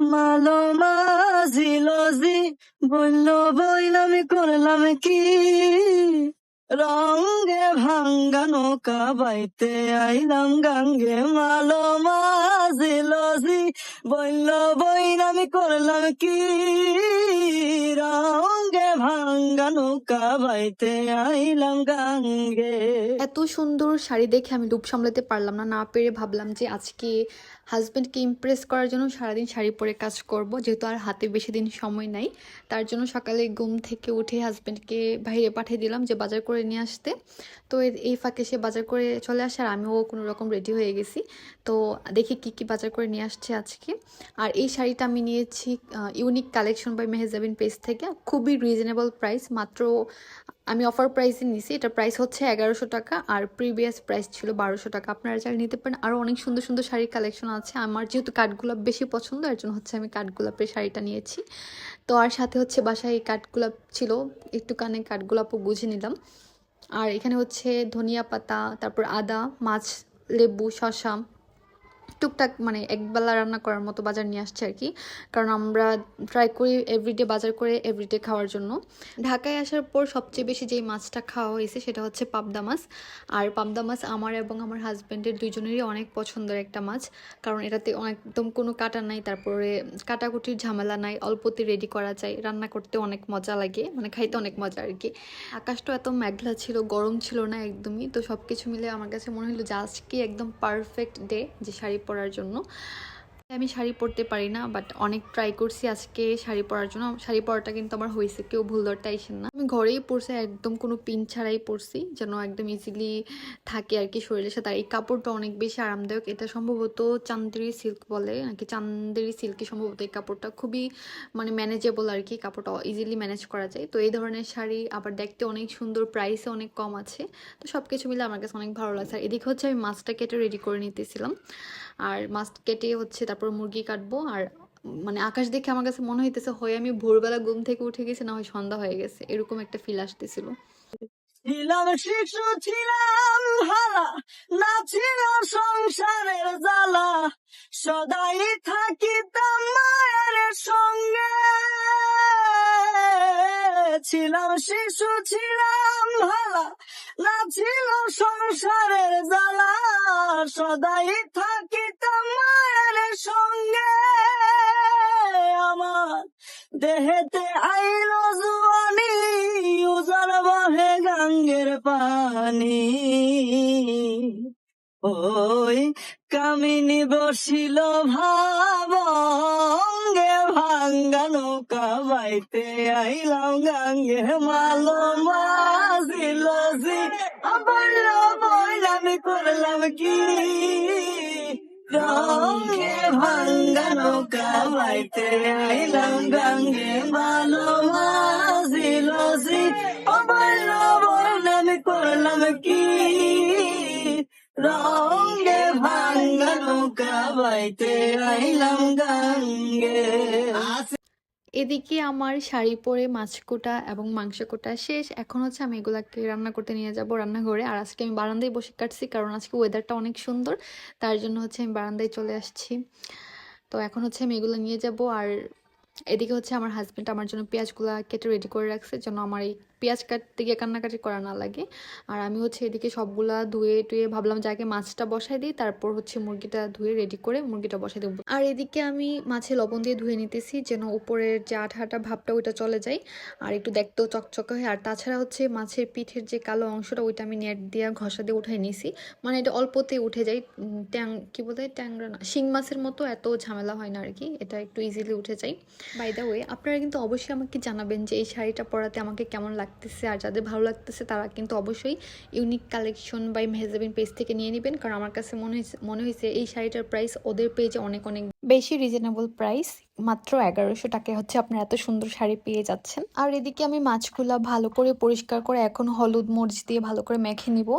মালো মাঝিলজি বলল বইলামি করলাম কি? রঙ্গে ভাঙ্গা নৌকা বাইতে আইলাম, গাঙ্গে মালো মাঝিলজি বলল বইলামি করলাম কি? রঙ্গে ভাঙ্গা নৌকা বাইতে আইলাম, গাঙ্গে। এত সুন্দর শাড়ি দেখে আমি লুপ সামলাতে পারলাম না না পেরে ভাবলাম যে আজকে হাজব্যান্ডকে ইমপ্রেস করার জন্য সারাদিন শাড়ি পরে কাজ করব, যেহেতু আর হাতে বেশি দিন সময় নাই। তার জন্য সকালে ঘুম থেকে উঠে হাজব্যান্ডকে বাইরে পাঠিয়ে দিলাম যে বাজার করে নিয়ে আসতে। তো এই ফাঁকে সে বাজার করে চলে আসে আর আমিও কোনো রকম রেডি হয়ে গেছি। তো দেখি কি কি বাজার করে নিয়ে আসছে আজকে। আর এই শাড়িটা আমি নিয়েছি unique collection by Mehjabin page থেকে। খুবই রিজনেবল প্রাইস মাত্র আমি অফার প্রাইসে নিছি। এটা প্রাইস হচ্ছে এগারোশো টাকা আর প্রিভিয়াস প্রাইস ছিল বারোশো টাকা। আপনারা চাইলে নিতে পারেন। আরও অনেক সুন্দর সুন্দর শাড়ির কালেকশন আছে। আমার যেহেতু কাঠগোলাপ বেশি পছন্দ, এর জন্য হচ্ছে আমি কাঠগোলাপের শাড়িটা নিয়েছি। তো আর সাথে হচ্ছে বাসায় এই কাঠগোলাপ ছিল, একটুখানি কাঠগোলাপও বুঝে নিলাম। আর এখানে হচ্ছে ধনিয়া পাতা তারপর আদা মাছ লেবু শসা টুকটাক মানে একবেলা রান্না করার মতো বাজার নিয়ে আসছে আর কি। কারণ আমরা ট্রাই করি এভরিডে বাজার করে এভরিডে খাওয়ার জন্য। ঢাকায় আসার পর সবচেয়ে বেশি যেই মাছটা খাওয়া হয়েছে সেটা হচ্ছে পাবদা মাছ। আর পাবদা মাছ আমার এবং আমার হাজব্যান্ডের দুইজনেরই অনেক পছন্দের একটা মাছ। কারণ এটাতে একদম কোনো কাটা নাই, তারপরে কাটাকুটির ঝামেলা নাই, অল্পতে রেডি করা যায়, রান্না করতে অনেক মজা লাগে মানে খাইতে অনেক মজা আর কি। আকাশটা এত মেঘলা ছিল, গরম ছিল না একদমই, তো সব কিছু মিলে আমার কাছে মনে হলো যে আজকে একদম পারফেক্ট ডে যে শাড়ি পরার জন্য। আমি শাড়ি পরতে পারি না বাট অনেক ট্রাই করছি আজকে শাড়ি পরার জন্য। শাড়ি পরাটা কিন্তু আমার হয়েছে, কেউ ভুল ধরতে আইসেন না। আমি ঘরেই পরছি, একদম কোনো পিন ছাড়াই পরছি, যেন একদম ইজিলি থাকে আর কি শরীরের সাথে। আর এই কাপড়টা অনেক বেশি আরামদায়ক। এটা সম্ভবত চান্দেরি সিল্ক বলে, নাকি চান্দেরি সিল্কি সম্ভবত এই কাপড়টা। খুবই মানে ম্যানেজেবল আর কি কাপড়টা ইজিলি ম্যানেজ করা যায়। তো এই ধরনের শাড়ি আবার দেখতে অনেক সুন্দর প্রাইসে অনেক কম আছে। তো সব কিছু মিলে আমার কাছে অনেক ভালো লাগছে। আর এদিকে হচ্ছে আমি মাছটা কেটে রেডি করে নিতেছিলাম। আর মাছ কেটে হচ্ছে তারপর মুরগি কাটবো। আর মানে আকাশ দেখে আমার কাছে মনে হইতেছে, হয় আমি ভোরবেলা ঘুম থেকে উঠে গেছি, না হয় সন্ধ্যা হয়ে গেছে। এরকম একটা ফিল আসতেছিল। ছিলাম শিশু, ছিলাম না ছিল সংসারের জ্বালা। সদাই থাকিতাম মায়ের সঙ্গে। ছিলাম, শিশু ছিলাম হারা না ছিল সংসারের জ্বালা, সদাই থাকিতাম মায়ের সঙ্গে। আমার দেহেতে আইল জুয়ানি উজার বহে গাঙ্গের পানি। ওই কামিনী বসিল ভাবঙ্গে, ভাঙ্গা নৌকা বাইতে আইলাম গাঙ্গে। মালো বলল বইলামি করলাম কি? রঙে ভাঙ্গা নৌকা বাইতে আইলাম গাঙ্গে। মালো বলল বইলামি করলাম কি? রঙে ভাঙ্গা নৌকা বাইতে আইলাম গাঙ্গে। এদিকে আমার শাড়ি পরে মাছ কোটা এবং মাংস কোটা শেষ। এখন হচ্ছে আমি এগুলাকে রান্না করতে নিয়ে যাব রান্নাঘরে। আর আজকে আমি বারান্দায় বসে কাটছি কারণ আজকে ওয়েদারটা অনেক সুন্দর। তার জন্য হচ্ছে আমি বারান্দায় চলে আসছি। তো এখন হচ্ছে আমি এগুলো নিয়ে যাব। আর এদিকে হচ্ছে আমার হাজব্যান্ড আমার জন্য পেঁয়াজগুলো কেটে রেডি করে রাখছে, যেন আমার এই পেঁয়াজ কাটতে গিয়ে কান্নাকাটি করা না লাগে। আর আমি হচ্ছে এদিকে সবগুলা ধুয়ে টুয়ে ভাবলাম যে আগে মাছটা বসাই দিই, তারপর হচ্ছে মুরগিটা ধুয়ে রেডি করে মুরগিটা বসাই দেবো। আর এদিকে আমি মাছে লবণ দিয়ে ধুয়ে নিতেছি যেন উপরের যে আঠাটা ভাবটা ওইটা চলে যায় আর একটু দেখতেও চকচকে হয়। আর তাছাড়া হচ্ছে মাছের পিঠের যে কালো অংশটা ওইটা আমি নেট দিয়ে ঘষা দিয়ে উঠাই নিছি। মানে এটা অল্পতে উঠে যায় ট্যাং, কি বলে ট্যাংরা না, শিং মাছের মতো এত ঝামেলা হয় না আর কি এটা একটু ইজিলি উঠে যায়। বাই ওয়ে আপনারা কিন্তু অবশ্যই আমাকে জানাবেন যে এই শাড়িটা পরাতে আমাকে কেমন লাগতেছে আর যাদের ভালো লাগতেছে তারা কিন্তু অবশ্যই unique collection by Mehjabin page থেকে নিয়ে নেবেন। কারণ আমার কাছে মনে হয়েছে মনে হয়েছে এই শাড়িটার প্রাইস ওদের পেজে অনেক অনেক বেশি রিজনেবল প্রাইস মাত্র এগারোশো টাকায় হচ্ছে আপনারা এত সুন্দর শাড়ি পেয়ে যাচ্ছেন। আর এদিকে আমি মাছগুলা ভালো করে পরিষ্কার করে এখন হলুদ মরিচ দিয়ে ভালো করে মেখে নিব।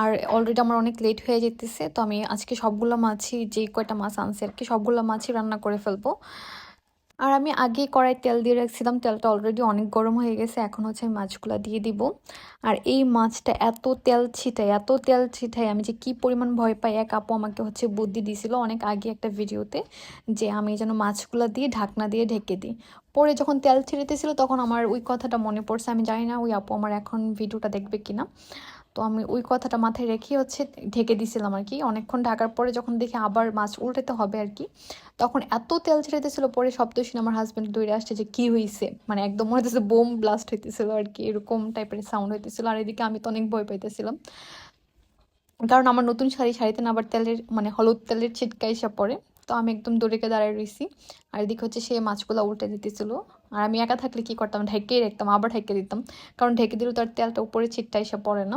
আর অলরেডি আমার অনেক লেট হয়ে যেতেছে, তো আমি আজকে সবগুলো মাছই যেই কয়টা মাছ আনছি আর কি, সবগুলো মাছই রান্না করে ফেলব। আর আমি আগে কড়াই তেল দিয়ে রাখছিলাম, তেলটা অলরেডি অনেক গরম হয়ে গেছে, এখন হচ্ছে আমি মাছগুলো দিয়ে দিব। আর এই মাছটা এত তেল ছিটায়, এত তেল ছিটায়, আমি যে কি পরিমাণ ভয় পাই, এক আপু আমাকে হচ্ছে বুদ্ধি দিছিল অনেক আগে একটা ভিডিওতে, যে আমি যেন মাছগুলো দিয়ে ঢাকনা দিয়ে ঢেকে দিই। পরে যখন তেল ছিঁড়েতেছিল তখন আমার ওই কথাটা মনে পড়ছে, আমি জানি না ওই আপু আমার এখন ভিডিওটা দেখবে কিনা। তো আমি ওই কথাটা মাথায় রেখে হচ্ছে ঢেকে দিছিলাম আর কি। অনেকক্ষণ ঢাকার পরে যখন দেখি আবার মাছ উল্টাতে হবে আর কি, তখন এত তেল ছেড়েতেছিল, পরে শব্দ শুনে আমার হাজব্যান্ড দৌড়ে আসছে যে, কি হয়েছে মানে একদম মনে হচ্ছে বোম ব্লাস্ট হইতেছিল আর কি, এরকম টাইপের সাউন্ড হইতেছিল। আর এদিকে আমি তো অনেক ভয় পাইতেছিলাম। কারণ আমার নতুন শাড়ি শাড়িতে আবার তেলের মানে হলুদ তেলের ছিটকা এসে পড়ে। তো আমি একদম দৌড়েকে দাঁড়ায় রয়েছি আর এদিকে হচ্ছে সে মাছগুলো উল্টে দিতেছিল। আর আমি একা থাকলে কি করতাম? ঢেকেই রাখতাম, আবার ঢেকে দিতাম। কারণ ঢেকে দিলে তো আর তেলটা উপরে ছিটটা এসে পড়ে না।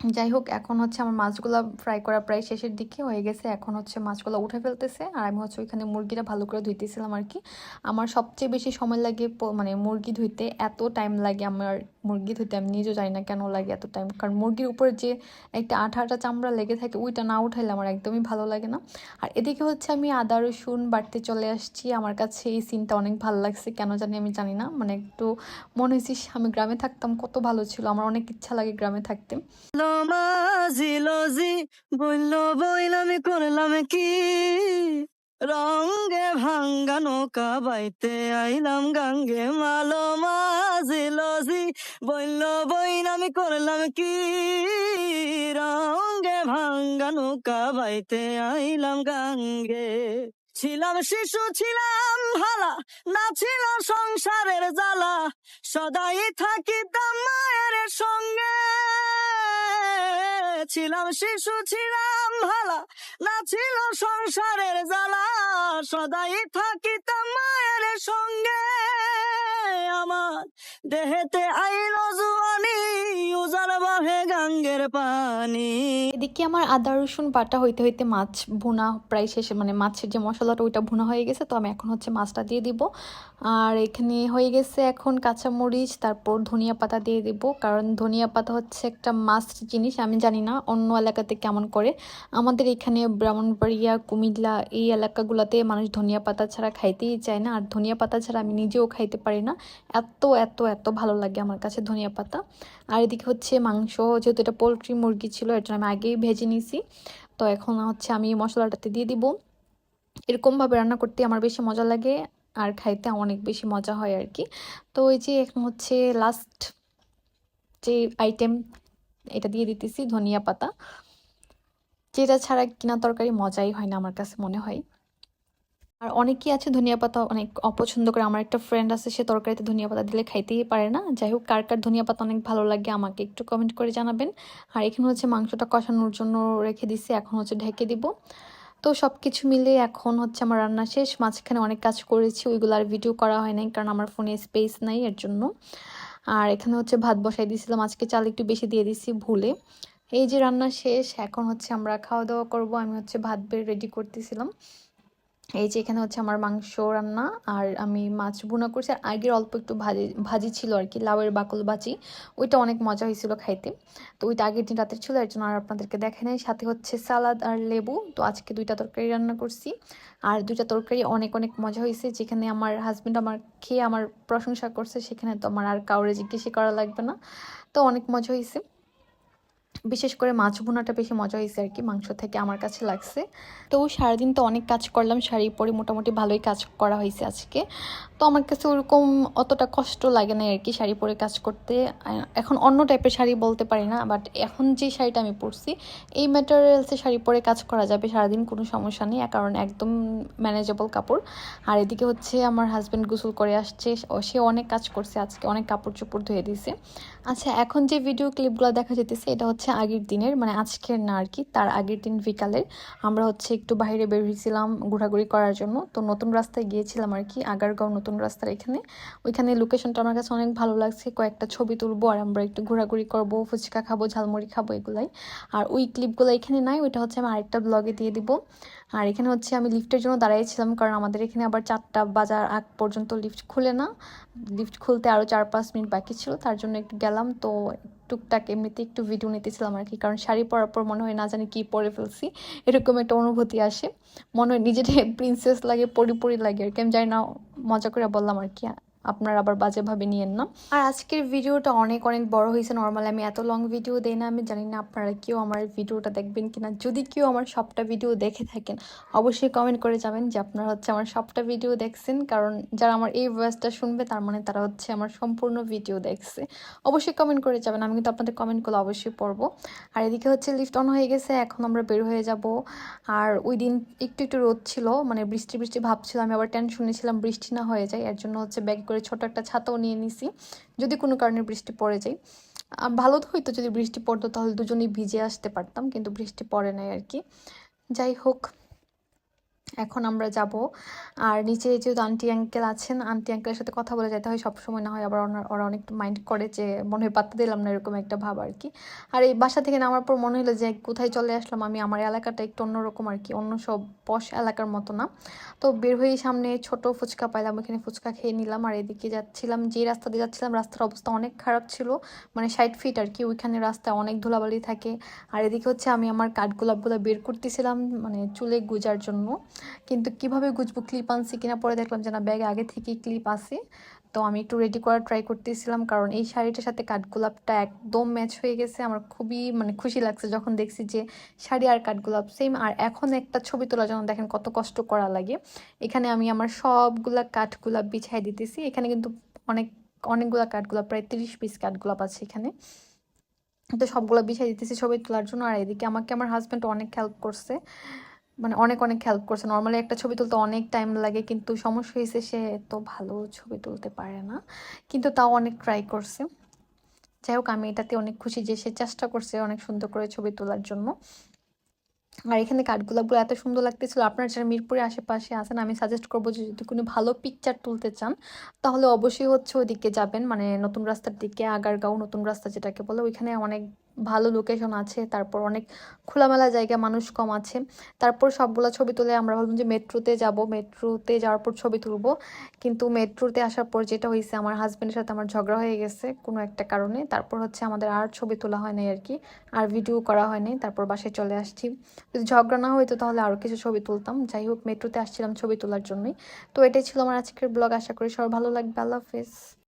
যাই হোক, এখন হচ্ছে আমার মাছগুলো ফ্রাই করা প্রায় শেষের দিকে হয়ে গেছে। এখন হচ্ছে মাছগুলো উঠে ফেলতেছে আর আমি হচ্ছে ওইখানে মুরগিটা ভালো করে ধুইতেছিলাম আর কি। আমার সবচেয়ে বেশি সময় লাগে মানে মুরগি ধুইতে এত টাইম লাগে আমার। মুরগি ধুইতে আমি নিজেও জানি না কেন লাগে এত টাইম কারণ মুরগির উপরে যে একটা আঠা আঠা চামড়া লেগে থাকে, ওইটা না উঠাইলে আমার একদমই ভালো লাগে না। আর এদিকে হচ্ছে আমি আদা, রসুন বাড়তে চলে আসছি। আমার কাছে এই সিনটা অনেক ভালো লাগছে, কেন জানি আমি জানি না। মানে একটু মনে হয়েছিস আমি গ্রামে থাকতাম, কত ভালো ছিল। আমার অনেক ইচ্ছা লাগে গ্রামে থাকতে। মাঝি লজি বলল বইলাম করলাম কি? রঙ্গে ভাঙ্গা নৌকা বাইতে আইলাম গাঙ্গে মালো মাঝি লজি বলল বইলাম করলাম কি? রঙ্গে ভাঙ্গা নৌকা বাইতে আইলাম গাঙ্গে। ছিলাম শিশু, ছিলাম ভালা না ছিল সংসারের জ্বালা। সদাই থাকিতাম মায়ের সঙ্গে। ছিলাম শিশু ছিলাম ভালা, না ছিল সংসারের জ্বালা। সদাই থাকিতাম মায়ের সঙ্গে। আমার দেহেতে আইল জুয়ানি উজার বাহে গাঙ্গের পানি। এদিকে আমার আদা, রসুন বাটা হইতে হইতে মাছ ভুনা প্রায় শেষে মানে মাছের যে মশলাটা ওইটা ভুনা হয়ে গেছে, তো আমি এখন হচ্ছে মাছটা দিয়ে দিব। আর এখানে হয়ে গেছে এখন কাঁচামরিচ, তারপর ধনিয়া পাতা দিয়ে দিব, কারণ ধনিয়া পাতা হচ্ছে একটা মাস্ট জিনিস, আমি জানি না অন্য এলাকাতে কেমন করে। আমাদের এখানে ব্রাহ্মণবাড়িয়া, কুমিল্লা এই এলাকাগুলোতে মানুষ ধনিয়া পাতা ছাড়া খাইতেই চায় না, আর ধনিয়া পাতা ছাড়া আমি নিজেও খাইতে পারি না। এত এত এত ভালো লাগে আমার কাছে ধনিয়া পাতা। আর এদিকে হচ্ছে মাংস, যেহেতু এটা পোলট্রি মুরগি ছিল এর জন্য আমি আগেই ভেজে নিয়েছি তো এখন হচ্ছে আমি মশলাটাতে দিয়ে দিব। এরকমভাবে রান্না করতে আমার বেশি মজা লাগে আর খাইতে অনেক বেশি মজা হয় আর কি তো এই যে এখন হচ্ছে লাস্ট যে আইটেম এটা দিয়ে দিতেছি ধনিয়া পাতা। যেটা ছাড়া কিনা তরকারি মজাই হয় না আমার কাছে মনে হয়। আর অনেকেই আছে ধনিয়া পাতা, অনেক অপছন্দ করে। আমার একটা ফ্রেন্ড আছে, সে তরকারিতে ধনিয়া পাতা দিলে খাইতেই পারে না। যাই হোক, কার কার ধনিয়া পাতা অনেক ভালো লাগে আমাকে একটু কমেন্ট করে জানাবেন। আর এখানে হচ্ছে মাংসটা কষানোর জন্য রেখে দিছি, এখন হচ্ছে ঢেকে দিব। তো সব কিছু মিলে এখন হচ্ছে আমার রান্না শেষ। মাঝখানে অনেক কাজ করেছি, ওইগুলো আর ভিডিও করা হয় নাই, কারণ আমার ফোনে স্পেস নাই এর জন্য। আর এখানে হচ্ছে ভাত বসাই দিয়েছিলাম আজকে চাল একটু বেশি দিয়ে দিছি ভুলে। এই যে রান্না শেষ, এখন হচ্ছে আমরা খাওয়া দাওয়া করব, আমি হচ্ছে ভাত বের রেডি করতেছিলাম। এই যে এখানে হচ্ছে আমার মাংস রান্না, আর আমি মাছ ভুনা করছি। আর আগের অল্প একটু ভাজি ভাজি ছিল আর কি, লাউয়ের বাকল ভাজি। ওইটা অনেক মজা হয়েছিল খাইতে। তো ওইটা আগের দিন রাতের ছিল, এর জন্য আর আপনাদেরকে দেখে নাই। সাথে হচ্ছে সালাদ আর লেবু। তো আজকে দুইটা তরকারি রান্না করছি। আর দুইটা তরকারি অনেক অনেক মজা হয়েছে। যেখানে আমার হাজব্যান্ড আমার খেয়ে আমার প্রশংসা করছে, সেখানে তো আমার আর কাউরে জিজ্ঞেসই করা লাগবে না। তো অনেক মজা হয়েছে। বিশেষ করে মাছ বোনাটা বেশি মজা হয়েছে আর কি, মাংস থেকে আমার কাছে লাগছে। তো সারাদিন তো অনেক কাজ করলাম, শাড়ি পরে মোটামুটি ভালোই কাজ করা হয়েছে আজকে। তো আমার কাছে ওরকম অতটা কষ্ট লাগে না আর কি শাড়ি পরে কাজ করতে। এখন অন্য টাইপের শাড়ি বলতে পারি না বাট এখন যে শাড়িটা আমি পরছি, এই ম্যাটেরিয়ালসে শাড়ি পরে কাজ করা যাবে, সারাদিন কোনো সমস্যা নেই কারণ একদম ম্যানেজেবল কাপড়। আর এদিকে হচ্ছে আমার হাজব্যান্ড গোসল করে আসছে সে অনেক কাজ করছে, আজকে অনেক কাপড় চোপড় ধুয়ে দিয়েছে। আচ্ছা এখন যে ভিডিও ক্লিপগুলো দেখা যেতেছে, এটা হচ্ছে আগের দিনের মানে আজকের না আর কি, তার আগের দিন বিকালের। আমরা হচ্ছে একটু বাইরে বের হয়েছিলাম ঘোরাঘুরি করার জন্য, তো নতুন রাস্তায় গিয়েছিলাম আর কি, আগারগাঁও নতুন রাস্তার এখানে। ওইখানে লোকেশনটা আমার কাছে অনেক ভালো লাগছে। কয়েকটা ছবি তুলবো আর আমরা একটু ঘোরাঘুরি করব, ফুচকা খাব, ঝালমুড়ি খাব এগুলাই। আর ওই ক্লিপগুলো এখানে নাই, ওইটা হচ্ছে আমি আরেকটা ব্লগে দিয়ে দিব। আর এখানে হচ্ছে আমি লিফটের জন্য দাঁড়িয়েছিলাম কারণ আমাদের এখানে আবার চারটা বাজার আগ পর্যন্ত লিফট খুলে না। লিফট খুলতে আরও চার পাঁচ মিনিট বাকি ছিল, তার জন্য একটু গেলাম। তো টুকটাক এমনিতে একটু ভিডিও নিতেছিলাম আর কি, কারণ শাড়ি পরার পর মনে হয় না জানি কী পরে ফেলছি। এরকম একটা অনুভূতি আসে। মনে হয় নিজেটা প্রিন্সেস লাগে, পরি পরি লাগে আর কি, আমি জানি না, মজা করে বললাম আর কি। আপনারা আবার বাজেভাবে নিয়েন না। আর আজকের ভিডিওটা অনেক অনেক বড় হয়েছে। নর্মালি আমি এত লং ভিডিও দেই না, আমি জানি না আপনারা কেউ আমার ভিডিওটা দেখবেন কিনা। যদি কেউ আমার সবটা ভিডিও দেখে থাকেন, অবশ্যই কমেন্ট করে যাবেন যে আপনারা হচ্ছে আমার সবটা ভিডিও দেখছেন। কারণ যারা আমার এই ভয়েসটা শুনবে, তার মানে তারা হচ্ছে আমার সম্পূর্ণ ভিডিও দেখছে। অবশ্যই কমেন্ট করে যাবেন, আমি কিন্তু আপনাদের কমেন্টগুলো অবশ্যই পড়ব। আর এদিকে হচ্ছে লিফট অন হয়ে গেছে, এখন আমরা বের হয়ে যাব। আর ওই দিন একটু একটু রোদ ছিল মানে বৃষ্টি বৃষ্টি ভাবছিল আমি আবার টেনশনে ছিলাম, বৃষ্টি না হয়ে যায়, এর জন্য হচ্ছে ব্যাগ করে ছোট একটা ছাতাও নিয়ে নিছি, যদি কোনো কারণে বৃষ্টি পড়ে যায়। ভালো তো হইতো যদি বৃষ্টি পড়তো, তাহলে দুজনেই ভিজে আসতে পারতাম, কিন্তু বৃষ্টি পড়ে নাই আর কি। যাই হোক এখন আমরা যাব। আর নিচে যেহেতু আন্টি আঙ্কেল আছেন আন্টি আঙ্কেলের সাথে কথা বলে যেতে হয়, সবসময় না হয় আবার ওনার, ওরা অনেক মাইন্ড করে যে মনে হয় পাত্তা দিলাম না, এরকম একটা ভাব আর কি। আর এই বাসা থেকে নামার পর মনে হলো যে কোথায় চলে আসলাম আমি, আমার এলাকাটা একটু অন্যরকম আর কি, অন্য সব পশ এলাকার মতো না। তো বের হয়ে সামনে ছোট ফুচকা পাইলাম ওখানে ফুচকা খেয়ে নিলাম আর এদিকে যাচ্ছিলাম যে রাস্তা দিয়ে যাচ্ছিলাম রাস্তার অবস্থা অনেক খারাপ ছিল মানে ষাট ফিট আর কি, ওইখানে রাস্তায় অনেক ধুলাবালি থাকে। আর এদিকে হচ্ছে আমি আমার কাঠগোলাপগুলো বের করতেছিলাম মানে চুলে গুজার জন্য। কিন্তু কীভাবে গুজবো ক্লিপ আনছি কিনা পরে দেখলাম যে না ব্যাগে আগে থেকেই ক্লিপ আছে। তো আমি একটু রেডি করার ট্রাই করতেছিলাম কারণ এই শাড়িটার সাথে কাঠগোলাপটা একদম ম্যাচ হয়ে গেছে। আমার খুবই মানে খুশি লাগছে যখন দেখছি যে শাড়ি আর কাঠগোলাপ সেম আর এখন একটা ছবি তোলার জন্য দেখেন কত কষ্ট করা লাগে। এখানে আমি আমার সবগুলা কাঠগোলাপ বিছাই দিতেছি। এখানে কিন্তু অনেক, অনেকগুলা কাঠগোলাপ, প্রায় তিরিশ পিস কাঠগোলাপ আছে এখানে। তো সবগুলো বিছাই দিতেছি ছবি তোলার জন্য। আর এদিকে আমাকে আমার হাজব্যান্ড অনেক হেল্প করছে। মানে অনেক অনেক হেল্প করছে। নর্মালি একটা ছবি তুলতে অনেক টাইম লাগে, কিন্তু সমস্যা হয়েছে সে এত ভালো ছবি তুলতে পারে না। কিন্তু তাও অনেক ট্রাই করছে। যাই হোক, আমি এটাতে অনেক খুশি যে সে চেষ্টা করছে অনেক সুন্দর করে ছবি তোলার জন্য। আর এখানে কাঠগোলাপগুলো এত সুন্দর লাগতেছিল। আপনারা যারা মিরপুরে আশেপাশে আছেন, আমি সাজেস্ট করব যে যদি কোনো ভালো পিকচার তুলতে চান, তাহলে অবশ্যই হচ্ছে ওইদিকে যাবেন। মানে নতুন রাস্তার দিকে, আগারগাঁও নতুন রাস্তা যেটাকে বলে, ওইখানে অনেক ভালো লোকেশন আছে, তারপর অনেক খোলামেলা জায়গা, মানুষ কম আছে। তারপর সবগুলো ছবি তুলে আমরা ভাবলাম যে মেট্রোতে যাব, মেট্রোতে যাওয়ার পর ছবি তুলব। কিন্তু মেট্রোতে আসার পর যেটা হয়েছে আমার হাজব্যান্ডের সাথে আমার ঝগড়া হয়ে গেছে কোনো একটা কারণে। তারপর হচ্ছে আমাদের আর ছবি তোলা হয় নাই আর কি, আর ভিডিও করা হয়নি তারপর বাসায় চলে আসছি। যদি ঝগড়া না হইতো তাহলে আরও কিছু ছবি তুলতাম। যাই হোক, মেট্রোতে আসছিলাম ছবি তোলার জন্যই। তো এটাই ছিল আমার আজকের ব্লগ আশা করি সবার ভালো লাগবে। আল্লাহ হাফেজ।